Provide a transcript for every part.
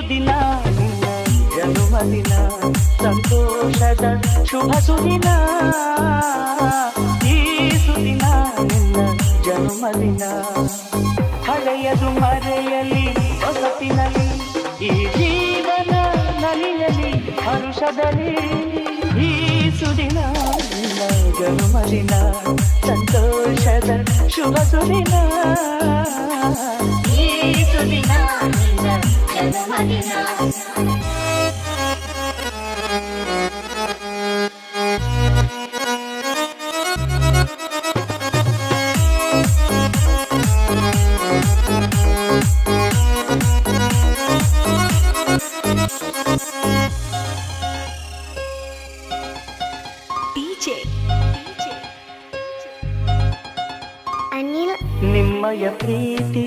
ಸುದಿನ ನಿನ್ನ ಜನುಮದಿನ ಸಂತೋಷದ ಶುಭ ಸುದಿನ ಈ ಸುದಿನ ನಿನ್ನ ಜನುಮದಿನ ಹಳೆಯದು ಮರೆಯಲಿ ಹೊಸತಿನಲ್ಲಿ ಈ ಜೀವನ ನಲಿಯಲಿ ಹರುಷದಲ್ಲಿ ಈ ಸುದಿನ ನಿನ್ನ ಜನುಮದಿನ ಸಂತೋಷದ ಶುಭ ಸುದಿನ ಈ ಸುದಿನ ನಿನ್ನ ಜನ್ಮದಿನ DJ ಅನಿಲ್ ನಿಮ್ಮಯ ಪ್ರೀತಿ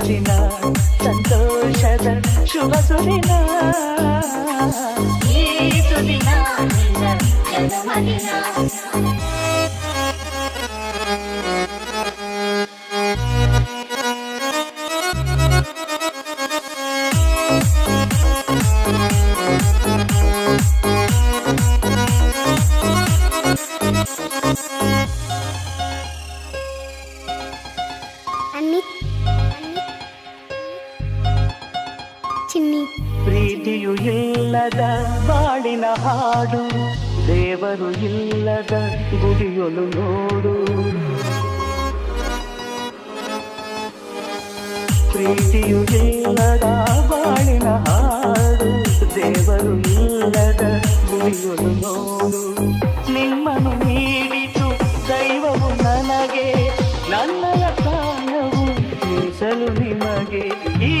ಜನ್ಮದಿನ ಸಂತೋಷದ ಶುಭ ಸುದಿನ ಈ ಸುದಿನ ನಿನ್ನ ಜನ್ಮದಿನ ಅನಿತ್ ಚಿನ್ನಿ. ಪ್ರೀತಿಯು ಇಲ್ಲದ ಬಾಳಿನ ಹಾಡು, ದೇವರು ಇಲ್ಲದ ಗುಡಿಯೊಲು ನೋಡು. ಪ್ರೀತಿಯು ಇಲ್ಲದ ಬಾಳಿನ ಹಾಡು, ದೇವರು ಇಲ್ಲದ ಗುಡಿಯೊಲು ನೋಡು. ನಿಮ್ಮನ್ನು ನೀಡಿತು ದೈವವು ನನಗೆ, ನನ್ನಯ ಕಾಲವು ಮೀಸಲು ನಿಮಗೆ, ಈ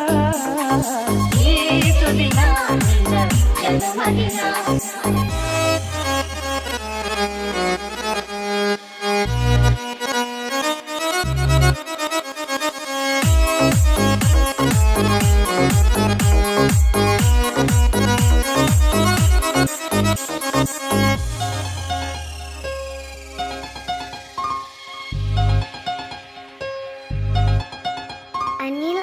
Anil